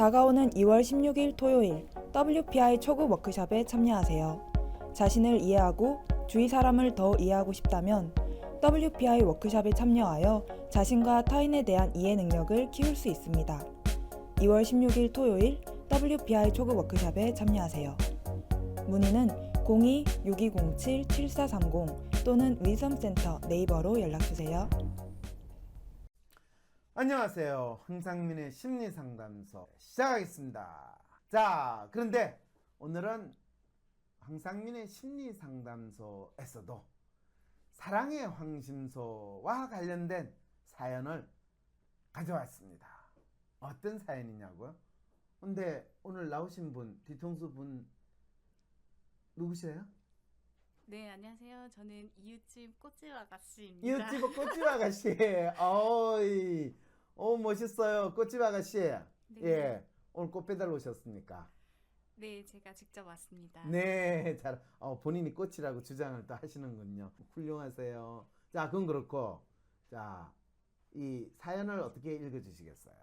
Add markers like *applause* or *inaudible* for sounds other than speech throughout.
다가오는 2월 16일 토요일 WPI 초급 워크숍에 참여하세요. 자신을 이해하고 주위 사람을 더 이해하고 싶다면 WPI 워크숍에 참여하여 자신과 타인에 대한 이해 능력을 키울 수 있습니다. 2월 16일 토요일 WPI 초급 워크숍에 참여하세요. 문의는 02-6207-7430 또는 위섬센터 네이버로 연락주세요. 안녕하세요. 황상민의 심리상담소 시작하겠습니다. 자, 그런데 오늘은 황상민의 심리상담소에서도 사랑의 황심소와 관련된 사연을 가져왔습니다. 어떤 사연이냐고요? 근데 오늘 나오신 분, 뒤통수 분 누구세요? 네, 안녕하세요. 저는 이웃집 꽃집 아가씨입니다. 이웃집 *laughs* 꽃집 아가씨. 어이, 어 멋있어요. 꽃집 아가씨. 네. 예, 오늘 꽃 배달 오셨습니까? 네, 제가 직접 왔습니다. 네, 잘, 어, 본인이 꽃이라고 주장을 또 하시는군요. 훌륭하세요. 자, 그건 그렇고, 자, 이 사연을 어떻게 읽어주시겠어요?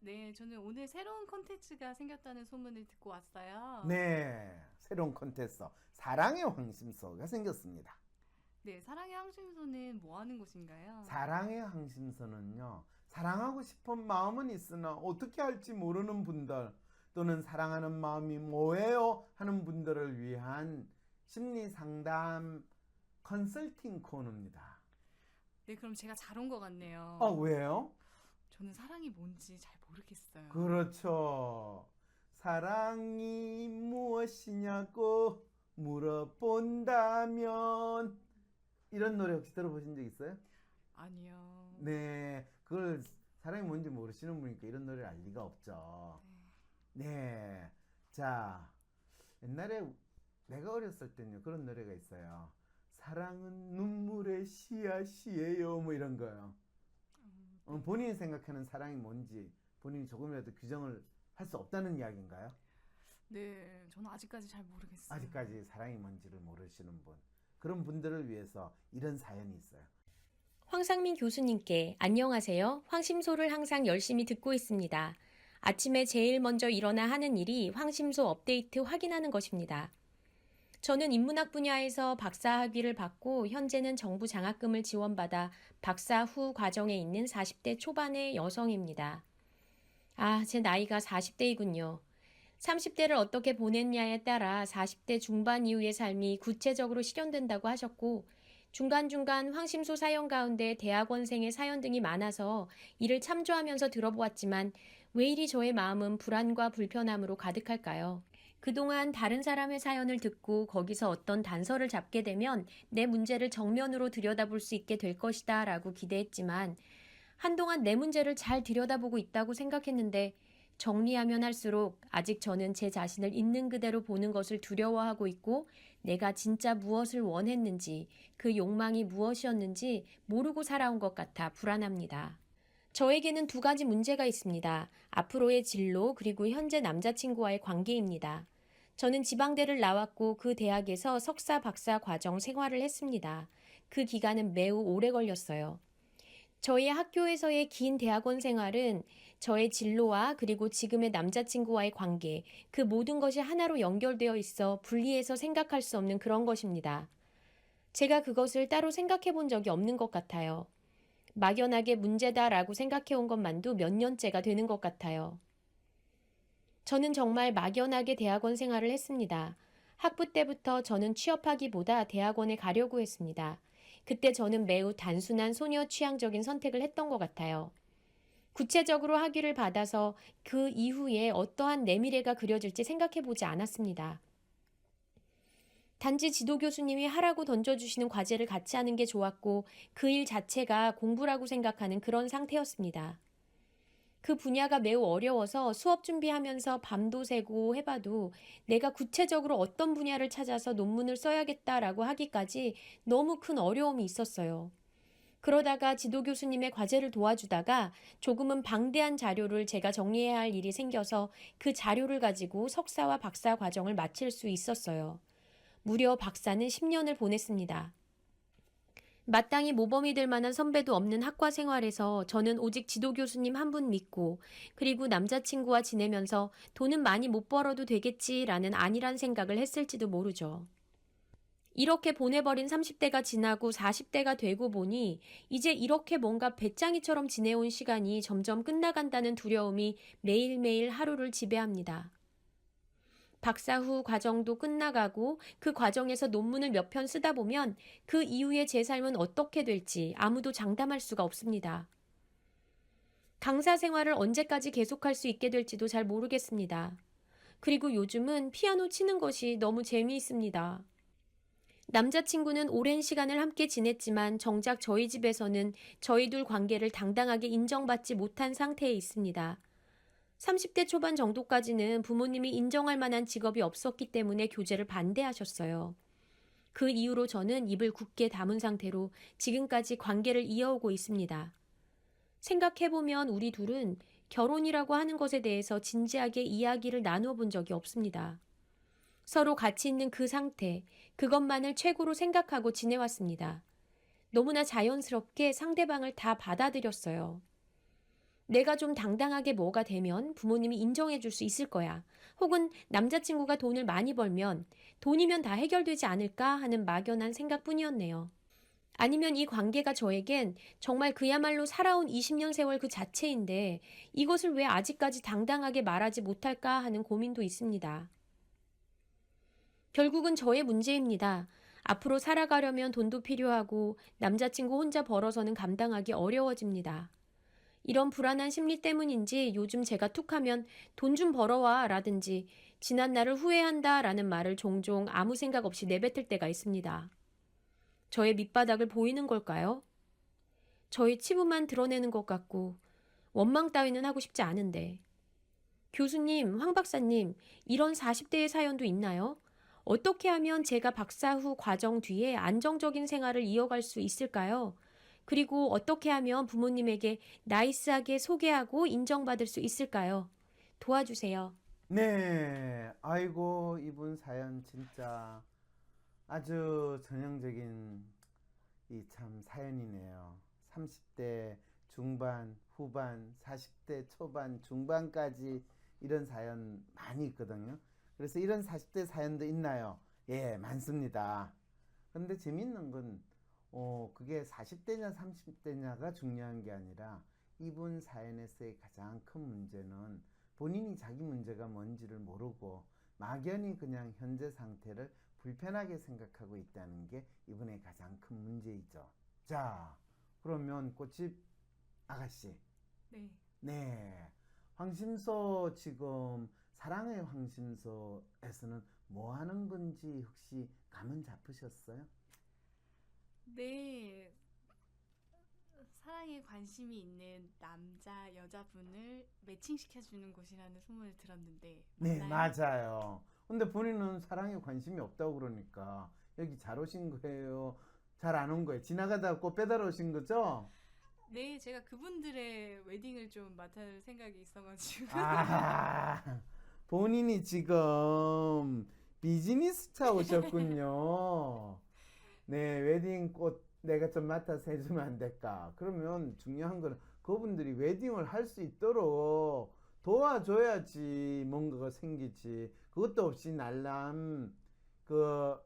네, 저는 오늘 새로운 콘텐츠가 생겼다는 소문을 듣고 왔어요. 네, 새로운 콘테스트, 사랑의 황심소가 생겼습니다. 네, 사랑의 항심소는 뭐 하는 곳인가요? 사랑의 황심소는요, 사랑하고 싶은 마음은 있으나 어떻게 할지 모르는 분들, 또는 사랑하는 마음이 뭐예요? 하는 분들을 위한 심리 상담 컨설팅 코너입니다. 네, 그럼 제가 잘 온 것 같네요. 아, 왜요? 저는 사랑이 뭔지 잘 모르겠어요. 그렇죠. 사랑이 무엇이냐고 물어본다면 이런 노래 혹시 들어보신 적 있어요? 아니요. 네, 그걸 사랑이 뭔지 모르시는 분이니까 이런 노래를 알 리가 없죠. 네, 자 옛날에 내가 어렸을 때는요 그런 노래가 있어요. 사랑은 눈물의 씨앗이에요, 뭐 이런 거요. 음, 어, 본인이 생각하는 사랑이 뭔지 본인이 조금이라도 규정을 할 수 없다는 이야기인가요? 네, 저는 아직까지 잘 모르겠어요. 아직까지 사랑이 뭔지를 모르시는 분 그런 분들을 위해서 이런 사연이 있어요. 황상민 교수님께 안녕하세요. 황심소를 항상 열심히 듣고 있습니다. 아침에 제일 먼저 일어나 하는 일이 황심소 업데이트 확인하는 것입니다. 저는 인문학 분야에서 박사 학위를 받고 현재는 정부 장학금을 지원받아 박사 후 과정에 있는 40대 초반의 여성입니다. 아, 제 나이가 40대이군요. 30대를 어떻게 보냈냐에 따라 40대 중반 이후의 삶이 구체적으로 실현된다고 하셨고, 중간중간 황심소 사연 가운데 대학원생의 사연 등이 많아서 이를 참조하면서 들어보았지만 왜 이리 저의 마음은 불안과 불편함으로 가득할까요? 그동안 다른 사람의 사연을 듣고 거기서 어떤 단서를 잡게 되면 내 문제를 정면으로 들여다볼 수 있게 될 것이다 라고 기대했지만 한동안 내 문제를 잘 들여다보고 있다고 생각했는데 정리하면 할수록 아직 저는 제 자신을 있는 그대로 보는 것을 두려워하고 있고 내가 진짜 무엇을 원했는지 그 욕망이 무엇이었는지 모르고 살아온 것 같아 불안합니다. 저에게는 두 가지 문제가 있습니다. 앞으로의 진로 그리고 현재 남자친구와의 관계입니다. 저는 지방대를 나왔고 그 대학에서 석사 박사 과정 생활을 했습니다. 그 기간은 매우 오래 걸렸어요. 저희 학교에서의 긴 대학원 생활은 저의 진로와 그리고 지금의 남자친구와의 관계, 그 모든 것이 하나로 연결되어 있어 분리해서 생각할 수 없는 그런 것입니다. 제가 그것을 따로 생각해 본 적이 없는 것 같아요. 막연하게 문제다라고 생각해 온 것만도 몇 년째가 되는 것 같아요. 저는 정말 막연하게 대학원 생활을 했습니다. 학부 때부터 저는 취업하기보다 대학원에 가려고 했습니다. 그때 저는 매우 단순한 소녀 취향적인 선택을 했던 것 같아요. 구체적으로 학위를 받아서 그 이후에 어떠한 내 미래가 그려질지 생각해 보지 않았습니다. 단지 지도 교수님이 하라고 던져주시는 과제를 같이 하는 게 좋았고 그 일 자체가 공부라고 생각하는 그런 상태였습니다. 그 분야가 매우 어려워서 수업 준비하면서 밤도 새고 해봐도 내가 구체적으로 어떤 분야를 찾아서 논문을 써야겠다라고 하기까지 너무 큰 어려움이 있었어요. 그러다가 지도 교수님의 과제를 도와주다가 조금은 방대한 자료를 제가 정리해야 할 일이 생겨서 그 자료를 가지고 석사와 박사 과정을 마칠 수 있었어요. 무려 박사는 10년을 보냈습니다. 마땅히 모범이 될 만한 선배도 없는 학과 생활에서 저는 오직 지도 교수님 한 분 믿고 그리고 남자친구와 지내면서 돈은 많이 못 벌어도 되겠지라는 안일한 생각을 했을지도 모르죠. 이렇게 보내버린 30대가 지나고 40대가 되고 보니 이제 이렇게 뭔가 배짱이처럼 지내온 시간이 점점 끝나간다는 두려움이 매일매일 하루를 지배합니다. 박사 후 과정도 끝나가고 그 과정에서 논문을 몇 편 쓰다 보면 그 이후에 제 삶은 어떻게 될지 아무도 장담할 수가 없습니다. 강사 생활을 언제까지 계속할 수 있게 될지도 잘 모르겠습니다. 그리고 요즘은 피아노 치는 것이 너무 재미있습니다. 남자친구는 오랜 시간을 함께 지냈지만 정작 저희 집에서는 저희 둘 관계를 당당하게 인정받지 못한 상태에 있습니다. 30대 초반 정도까지는 부모님이 인정할 만한 직업이 없었기 때문에 교제를 반대하셨어요. 그 이후로 저는 입을 굳게 다문 상태로 지금까지 관계를 이어오고 있습니다. 생각해보면 우리 둘은 결혼이라고 하는 것에 대해서 진지하게 이야기를 나누어 본 적이 없습니다. 서로 같이 있는 그 상태, 그것만을 최고로 생각하고 지내왔습니다. 너무나 자연스럽게 상대방을 다 받아들였어요. 내가 좀 당당하게 뭐가 되면 부모님이 인정해 줄 수 있을 거야. 혹은 남자친구가 돈을 많이 벌면 돈이면 다 해결되지 않을까 하는 막연한 생각뿐이었네요. 아니면 이 관계가 저에겐 정말 그야말로 살아온 20년 세월 그 자체인데 이것을 왜 아직까지 당당하게 말하지 못할까 하는 고민도 있습니다. 결국은 저의 문제입니다. 앞으로 살아가려면 돈도 필요하고 남자친구 혼자 벌어서는 감당하기 어려워집니다. 이런 불안한 심리 때문인지 요즘 제가 툭하면 돈 좀 벌어와 라든지 지난 날을 후회한다 라는 말을 종종 아무 생각 없이 내뱉을 때가 있습니다. 저의 밑바닥을 보이는 걸까요? 저의 치부만 드러내는 것 같고 원망 따위는 하고 싶지 않은데. 교수님, 황 박사님, 이런 40대의 사연도 있나요? 어떻게 하면 제가 박사 후 과정 뒤에 안정적인 생활을 이어갈 수 있을까요? 그리고 어떻게 하면 부모님에게 나이스하게 소개하고 인정받을 수 있을까요? 도와주세요. 네, 아이고 이분 사연 진짜 아주 전형적인 이 참 사연이네요. 30대 중반, 후반, 40대 초반, 중반까지 이런 사연 많이 있거든요. 그래서 이런 40대 사연도 있나요? 예, 많습니다. 근데 재밌는 건 어, 그게 40대냐 30대냐가 중요한 게 아니라 이분 사연에서의 가장 큰 문제는 본인이 자기 문제가 뭔지를 모르고 막연히 그냥 현재 상태를 불편하게 생각하고 있다는 게 이분의 가장 큰 문제이죠. 자, 그러면 꽃집 아가씨. 네. 네. 황심소 지금 사랑의 황심소에서는 뭐 하는 건지 혹시 감은 잡으셨어요? 네. 사랑에 관심이 있는 남자, 여자분을 매칭시켜 주는 곳이라는 소문을 들었는데. 네? 맞아요. 근데 본인은 사랑에 관심이 없다고 그러니까 여기 잘 오신 거예요? 잘 안 온 거예요? 지나가다가 꼭 빼달아 오신 거죠? 네, 제가 그분들의 웨딩을 좀 맡을 생각이 있어가지고. 아, 본인이 지금 비즈니스 차 오셨군요. 네, 웨딩 꽃 내가 좀 맡아서 해주면 안 될까? 그러면 중요한 거는 그분들이 웨딩을 할 수 있도록 도와줘야지 뭔가가 생기지. 그것도 없이 날람 그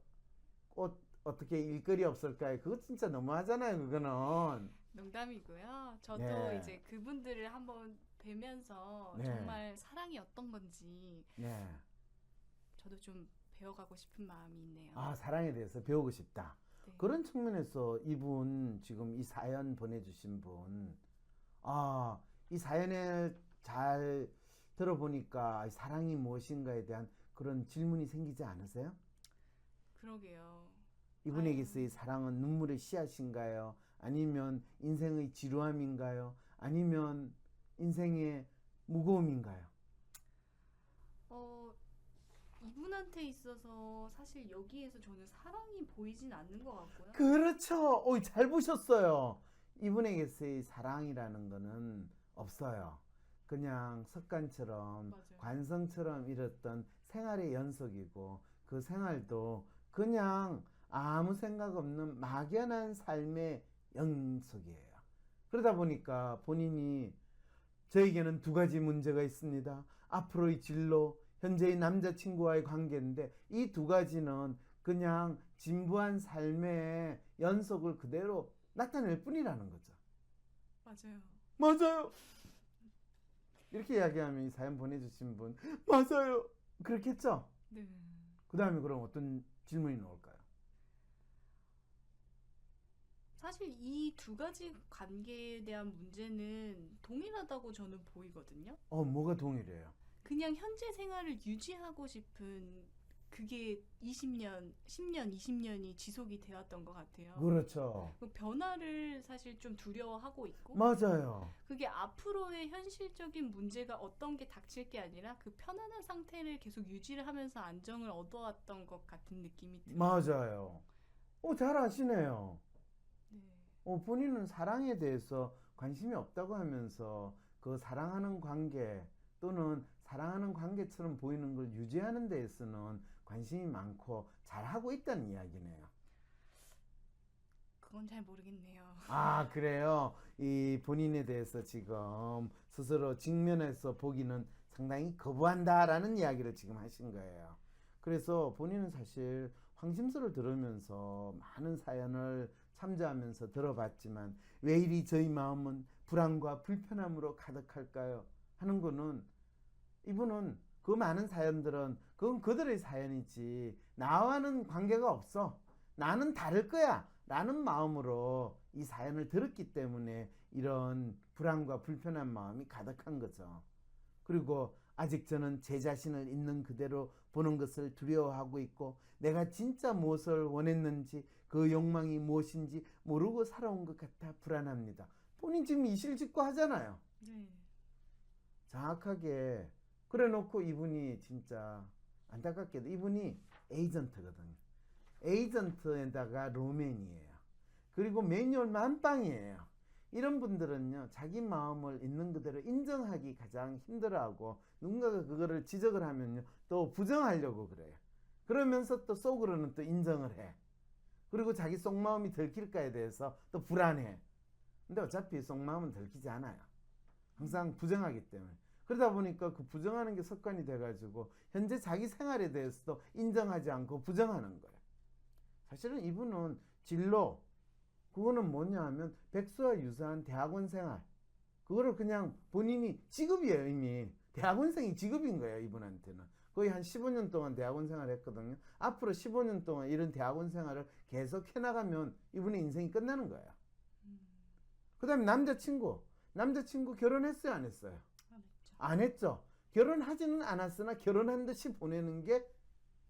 꽃 어떻게 일거리 없을까요? 그거 진짜 너무하잖아요, 그거는. 농담이고요. 저도 네. 이제 그분들을 한번 뵈면서 네. 정말 사랑이 어떤 건지 네. 저도 좀 배워가고 싶은 마음이 있네요. 아, 사랑에 대해서 배우고 싶다. 네. 그런 측면에서 이분 지금 이 사연 보내주신 분, 아, 이 사연을 잘 들어보니까 이 사랑이 무엇인가에 대한 그런 질문이 생기지 않으세요? 그러게요. 이분에게서의 사랑은 눈물의 씨앗인가요? 아니면 인생의 지루함인가요? 아니면 인생의 무거움인가요? 어, 이분한테 있어서 사실 여기에서 저는 사랑이 보이진 않는 것 같고요. 그렇죠. 오, 잘 보셨어요. 이분에게서의 사랑이라는 거는 없어요. 그냥 습관처럼 맞아요. 관성처럼 이뤘던 생활의 연속이고 그 생활도 그냥 아무 생각 없는 막연한 삶의 연속이에요. 그러다 보니까 본인이 저에게는 두 가지 문제가 있습니다. 앞으로의 진로, 현재의 남자친구와의 관계인데 이 두 가지는 그냥 진부한 삶의 연속을 그대로 나타낼 뿐이라는 거죠. 맞아요. 맞아요. 이렇게 이야기하면 이 사연 보내주신 분 맞아요. 그렇겠죠. 네. 그 다음에 그럼 어떤 질문이 나올까요? 사실 이 두 가지 관계에 대한 문제는 동일하다고 저는 보이거든요. 어 뭐가 동일해요? 그냥 현재 생활을 유지하고 싶은 그게 20년, 10년, 20년이 지속이 되었던 것 같아요. 그렇죠. 그 변화를 사실 좀 두려워하고 있고 맞아요. 그게 앞으로의 현실적인 문제가 어떤 게 닥칠 게 아니라 그 편안한 상태를 계속 유지를 하면서 안정을 얻어왔던 것 같은 느낌이 들어요. 맞아요. 어, 잘 아시네요. 네. 어, 본인은 사랑에 대해서 관심이 없다고 하면서 그 사랑하는 관계 또는 사랑하는 관계처럼 보이는 걸 유지하는 데에서는 관심이 많고 잘하고 있다는 이야기네요. 그건 잘 모르겠네요. 아, 그래요. 이 본인에 대해서 지금 스스로 직면해서 보기는 상당히 거부한다라는 이야기를 지금 하신 거예요. 그래서 본인은 사실 황심소를 들으면서 많은 사연을 참조하면서 들어봤지만 왜 이리 저희 마음은 불안과 불편함으로 가득할까요? 하는 거는 이분은 그 많은 사연들은 그건 그들의 사연이지 나와는 관계가 없어. 나는 다를 거야. 라는 마음으로 이 사연을 들었기 때문에 이런 불안과 불편한 마음이 가득한 거죠. 그리고 아직 저는 제 자신을 있는 그대로 보는 것을 두려워하고 있고 내가 진짜 무엇을 원했는지 그 욕망이 무엇인지 모르고 살아온 것 같아 불안합니다. 본인 지금 이실직고 하잖아요. 네. 정확하게 그래 놓고 이분이 진짜 안타깝게도 이분이 에이전트거든요. 에이전트에다가 로맨이에요. 그리고 매뉴얼 만빵이에요. 이런 분들은요, 자기 마음을 있는 그대로 인정하기 가장 힘들어하고, 누군가가 그거를 지적을 하면요, 또 부정하려고 그래요. 그러면서 또 속으로는 또 인정을 해. 그리고 자기 속마음이 들킬까에 대해서 또 불안해. 근데 어차피 속마음은 들키지 않아요. 항상 부정하기 때문에. 그러다 보니까 그 부정하는 게 습관이 돼가지고, 현재 자기 생활에 대해서도 인정하지 않고 부정하는 거예요. 사실은 이분은 진로, 그거는 뭐냐 하면 백수와 유사한 대학원 생활. 그거를 그냥 본인이 직업이에요, 이미. 대학원생이 직업인 거예요, 이분한테는. 거의 한 15년 동안 대학원 생활을 했거든요. 앞으로 15년 동안 이런 대학원 생활을 계속 해나가면 이분의 인생이 끝나는 거예요. 음, 그 다음에 남자친구. 남자친구 결혼했어요, 안 했어요? 안 했죠. 결혼하지는 않았으나 결혼한 듯이 보내는 게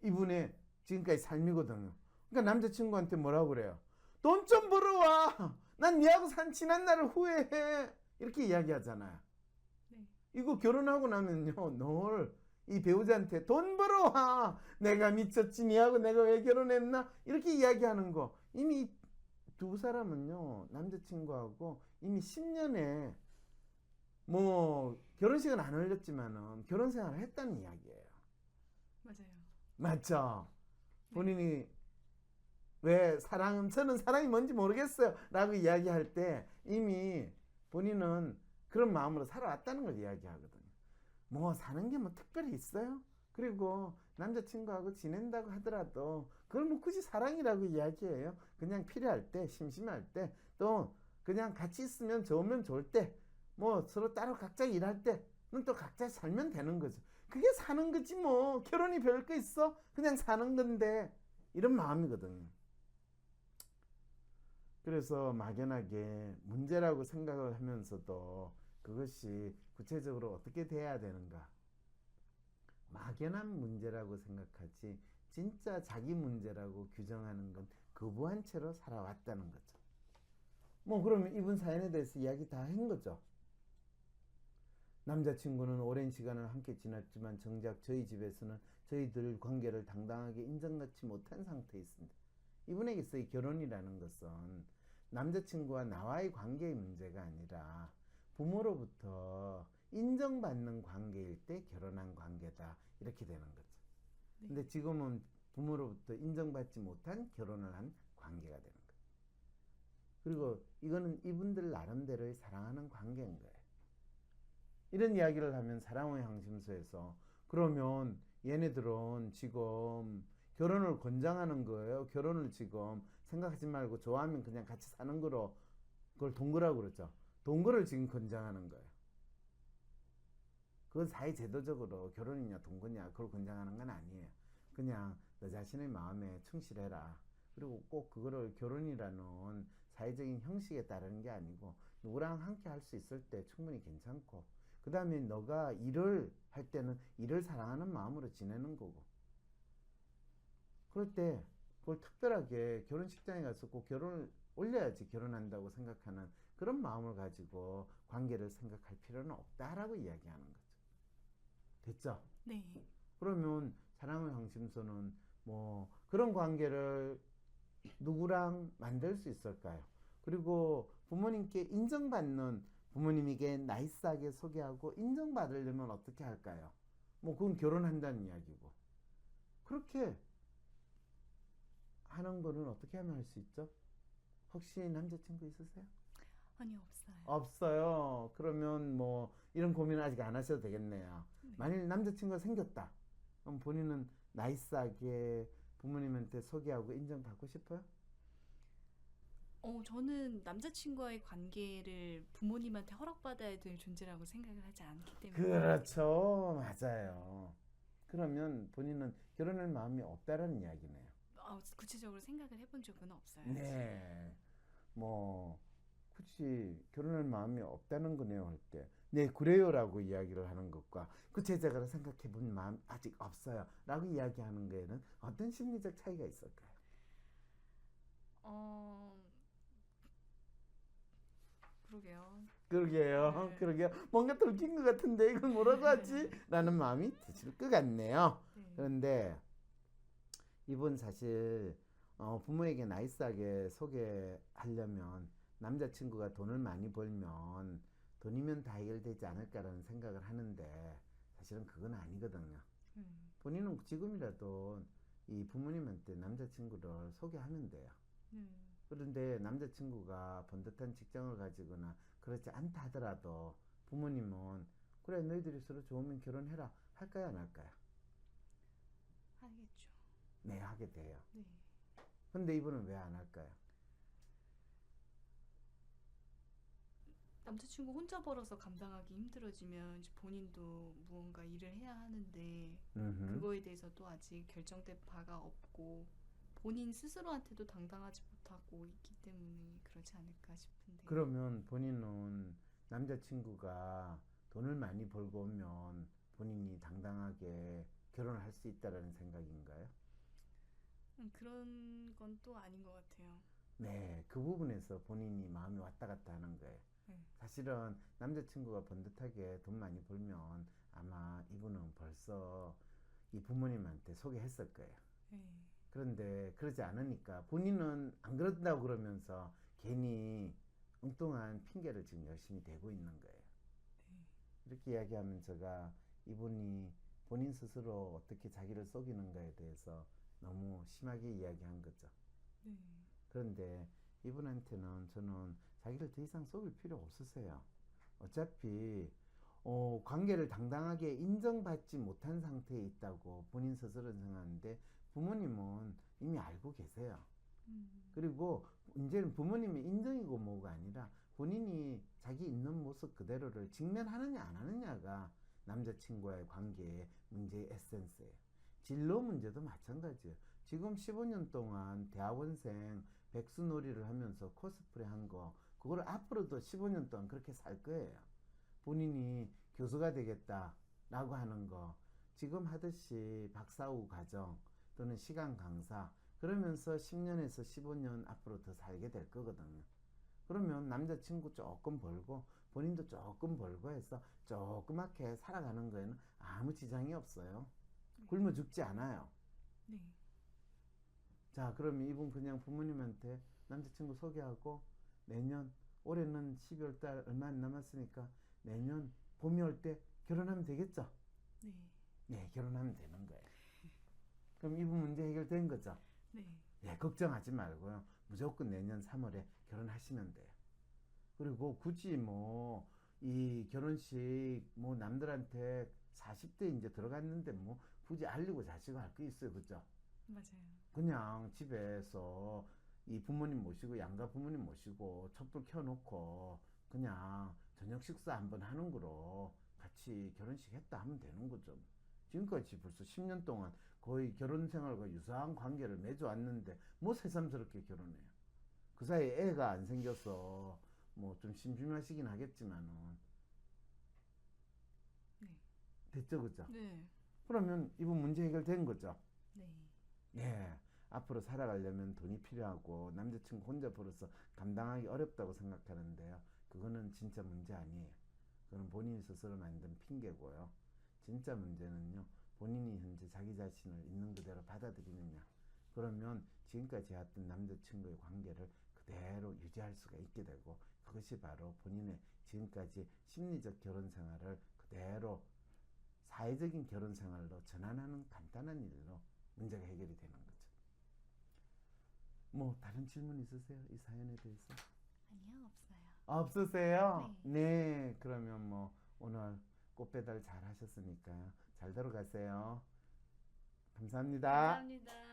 이분의 지금까지 삶이거든요. 그러니까 남자친구한테 뭐라고 그래요? 돈 좀 벌어와. 난 니하고 산 지난 날을 후회해. 이렇게 이야기하잖아요. 네. 이거 결혼하고 나면요, 널 이 배우자한테 돈 벌어와. 내가 미쳤지, 니하고 내가 왜 결혼했나? 이렇게 이야기하는 거. 이미 두 사람은요, 남자친구하고 이미 10년에 뭐 결혼식은 안 올렸지만은 결혼 생활을 했다는 이야기예요. 맞아요. 맞죠? 본인이 왜 사랑, 저는 사랑이 뭔지 모르겠어요. 라고 이야기할 때 이미 본인은 그런 마음으로 살아왔다는 걸 이야기하거든요. 뭐 사는 게 뭐 특별히 있어요? 그리고 남자친구하고 지낸다고 하더라도 그걸 뭐 굳이 사랑이라고 이야기해요. 그냥 필요할 때, 심심할 때, 또 그냥 같이 있으면 좋으면 좋을 때, 뭐 서로 따로 각자 일할 때는 또 각자 살면 되는 거죠. 그게 사는 거지 뭐 결혼이 별 거 있어? 그냥 사는 건데 이런 마음이거든요. 그래서 막연하게 문제라고 생각을 하면서도 그것이 구체적으로 어떻게 돼야 되는가? 막연한 문제라고 생각하지 진짜 자기 문제라고 규정하는 건 거부한 채로 살아왔다는 거죠. 뭐 그러면 이분 사연에 대해서 이야기 다 한 거죠. 남자친구는 오랜 시간을 함께 지났지만 정작 저희 집에서는 저희들 관계를 당당하게 인정받지 못한 상태에 있습니다. 이분에게서 이 결혼이라는 것은 남자친구와 나와의 관계의 문제가 아니라 부모로부터 인정받는 관계일 때 결혼한 관계다. 이렇게 되는 거죠. 네. 근데 지금은 부모로부터 인정받지 못한 결혼을 한 관계가 되는 거예요. 그리고 이거는 이분들 나름대로의 사랑하는 관계인 거예요. 이런 이야기를 하면 사랑의 항심소에서 그러면 얘네들은 지금 결혼을 권장하는 거예요. 결혼을 지금 생각하지 말고 좋아하면 그냥 같이 사는 거로 그걸 동거라고 그러죠. 동거를 지금 권장하는 거예요. 그건 사회 제도적으로 결혼이냐 동거냐 그걸 권장하는 건 아니에요. 그냥 너 자신의 마음에 충실해라. 그리고 꼭 그거를 결혼이라는 사회적인 형식에 따르는 게 아니고 누구랑 함께 할 수 있을 때 충분히 괜찮고 그 다음에 너가 일을 할 때는 일을 사랑하는 마음으로 지내는 거고 그럴 때 그걸 특별하게 결혼식장에 가서 꼭 결혼을 올려야지 결혼한다고 생각하는 그런 마음을 가지고 관계를 생각할 필요는 없다라고 이야기하는 거죠. 됐죠? 네. 그러면 사랑의 항심소는 뭐 그런 관계를 누구랑 만들 수 있을까요? 그리고 부모님께 인정받는 부모님에게 나이스하게 소개하고 인정받으려면 어떻게 할까요? 뭐 그건 결혼한다는 이야기고 그렇게 하는 거는 어떻게 하면 할 수 있죠? 혹시 남자친구 있으세요? 아니 없어요. 없어요. 그러면 뭐 이런 고민은 아직 안 하셔도 되겠네요. 네. 만일 남자친구가 생겼다. 그럼 본인은 나이스하게 부모님한테 소개하고 인정받고 싶어요? 어, 저는 남자친구와의 관계를 부모님한테 허락받아야 될 존재라고 생각을 하지 않기 때문에. 그렇죠. 맞아요. 그러면 본인은 결혼할 마음이 없다라는 이야기네요. 아, 구체적으로 생각을 해본 적은 없어요. 네. 뭐 굳이 결혼할 마음이 없다는 거네요 할 때. 네, 그래요라고 이야기를 하는 것과 구체적으로 생각해 본 마음 아직 없어요. 라고 이야기하는 거에는 어떤 심리적 차이가 있을까요? 어, 그러게요. 그러게요. 네. 그러게요. 뭔가 들킨 것 같은데 이걸 뭐라고 하지? 라는 마음이 드실 것 같네요. 네. 그런데 이분 사실 어, 부모에게 나이스하게 소개하려면 남자친구가 돈을 많이 벌면 돈이면 다 해결되지 않을까라는 생각을 하는데 사실은 그건 아니거든요. 음, 본인은 지금이라도 이 부모님한테 남자친구를 소개하면 돼요. 음, 그런데 남자친구가 번듯한 직장을 가지거나 그렇지 않다 하더라도 부모님은 그래 너희들이 서로 좋으면 결혼해라 할까요 안 할까요? 하겠죠. 네 하게 돼요. 네. 근데 이분은 왜 안 할까요? 남자친구 혼자 벌어서 감당하기 힘들어지면 이제 본인도 무언가 일을 해야 하는데 음흠. 그거에 대해서도 아직 결정된 바가 없고 본인 스스로한테도 당당하지 못하고 있기 때문에 그러지 않을까 싶은데. 그러면 본인은 남자친구가 돈을 많이 벌고 오면 본인이 당당하게 결혼을 할 수 있다라는 생각인가요? 음, 그런 건 또 아닌 것 같아요. 네, 그 부분에서 본인이 마음이 왔다 갔다 하는 거예요. 네. 사실은 남자친구가 번듯하게 돈 많이 벌면 아마 이분은 벌써 이 부모님한테 소개했을 거예요. 네. 그런데 그러지 않으니까 본인은 안 그런다고 그러면서 괜히 엉뚱한 핑계를 지금 열심히 대고 있는 거예요. 네. 이렇게 이야기하면 제가 이분이 본인 스스로 어떻게 자기를 속이는가에 대해서 너무 심하게 이야기한 거죠. 네. 그런데 이분한테는 저는 자기를 더 이상 속일 필요 없으세요. 어차피 어, 관계를 당당하게 인정받지 못한 상태에 있다고 본인 스스로는 생각하는데 부모님은 이미 알고 계세요. 음, 그리고 이제는 부모님의 인정이고 뭐가 아니라 본인이 자기 있는 모습 그대로를 직면하느냐 안 하느냐가 남자친구와의 관계의 문제의 에센스예요. 진로 문제도 마찬가지예요. 지금 15년 동안 대학원생 백수놀이를 하면서 코스프레 한 거, 그걸 앞으로도 15년 동안 그렇게 살 거예요. 본인이 교수가 되겠다라고 하는 거, 지금 하듯이 박사후 과정 또는 시간 강사, 그러면서 10년에서 15년 앞으로 더 살게 될 거거든요. 그러면 남자친구 조금 벌고 본인도 조금 벌고 해서 조그맣게 살아가는 거에는 아무 지장이 없어요. 굶어 죽지 않아요. 네. 자, 그러면 이분 그냥 부모님한테 남자친구 소개하고 내년 올해는 12월 달 얼마 안 남았으니까 내년 봄이 올 때 결혼하면 되겠죠? 네. 네, 결혼하면 되는 거예요. 그럼 이 부분 문제 해결된 거죠? 네. 예, 걱정하지 말고요. 무조건 내년 3월에 결혼하시면 돼요. 그리고 굳이 뭐, 이 결혼식 뭐 남들한테 40대 이제 들어갔는데 뭐 굳이 알리고 자시고 할 게 있어요. 그죠? 맞아요. 그냥 집에서 이 부모님 모시고 양가 부모님 모시고 촛불 켜놓고 그냥 저녁 식사 한번 하는 거로 같이 결혼식 했다 하면 되는 거죠. 지금까지 벌써 10년 동안 거의 결혼 생활과 유사한 관계를 맺어왔는데 뭐 새삼스럽게 결혼해요. 그 사이에 애가 안 생겨서 뭐 좀 심심하시긴 하겠지만은 네. 됐죠, 그죠? 네. 그러면 이분 문제 해결된 거죠. 네. 예. 앞으로 살아가려면 돈이 필요하고 남자친구 혼자 벌어서 감당하기 어렵다고 생각하는데요. 그거는 진짜 문제 아니에요. 그건 본인이 스스로 만든 핑계고요. 진짜 문제는요. 본인이 현재 자기 자신을 있는 그대로 받아들이느냐. 그러면 지금까지 해왔던 남자친구의 관계를 그대로 유지할 수가 있게 되고 그것이 바로 본인의 지금까지 심리적 결혼 생활을 그대로 사회적인 결혼 생활로 전환하는 간단한 일로 문제가 해결이 되는 거죠. 뭐 다른 질문 있으세요? 이 사연에 대해서? 아니요, 없어요. 없으세요? 네. 그러면 뭐 오늘 꽃 배달 잘 하셨으니까요. 잘 들어가세요. 감사합니다. 감사합니다.